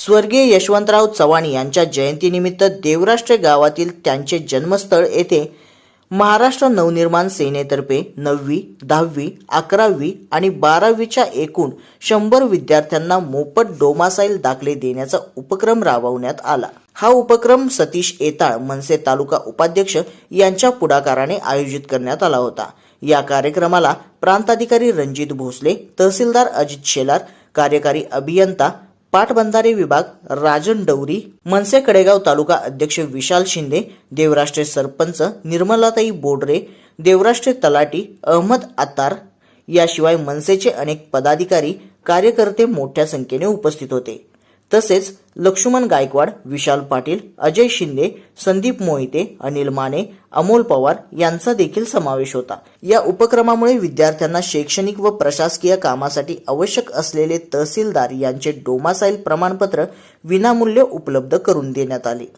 स्वर्गीय यशवंतराव चव्हाण यांच्या जयंतीनिमित्त देवराष्ट्र गावातील त्यांचे जन्मस्थळ येथे महाराष्ट्र नवनिर्माण सेनेतर्फे नववी दहावी अकरावी आणि बारावीच्या एकूण शंभर विद्यार्थ्यांना मोफत डोमासाईल दाखले देण्याचा उपक्रम राबवण्यात आला. हा उपक्रम सतीश येताळ मनसे तालुका उपाध्यक्ष यांच्या पुढाकाराने आयोजित करण्यात आला होता. या कार्यक्रमाला प्रांताधिकारी रणजित भोसले तहसीलदार अजित शेलार कार्यकारी अभियंता पाटबंधारे विभाग राजन डवरी मनसे कडेगाव तालुका अध्यक्ष विशाल शिंदे देवराष्ट्रे सरपंच निर्मलाताई बोडरे देवराष्ट्रे तलाटी अहमद आतार याशिवाय मनसेचे अनेक पदाधिकारी कार्यकर्ते मोठ्या संख्येने उपस्थित होते. तसेच लक्ष्मण गायकवाड विशाल पाटील अजय शिंदे संदीप मोहिते अनिल माने अमोल पवार यांचा देखील समावेश होता. या उपक्रमामुळे विद्यार्थ्यांना शैक्षणिक व प्रशासकीय कामासाठी आवश्यक असलेले तहसीलदार यांचे डोमासाईल प्रमाणपत्र विनामूल्य उपलब्ध करून देण्यात आले.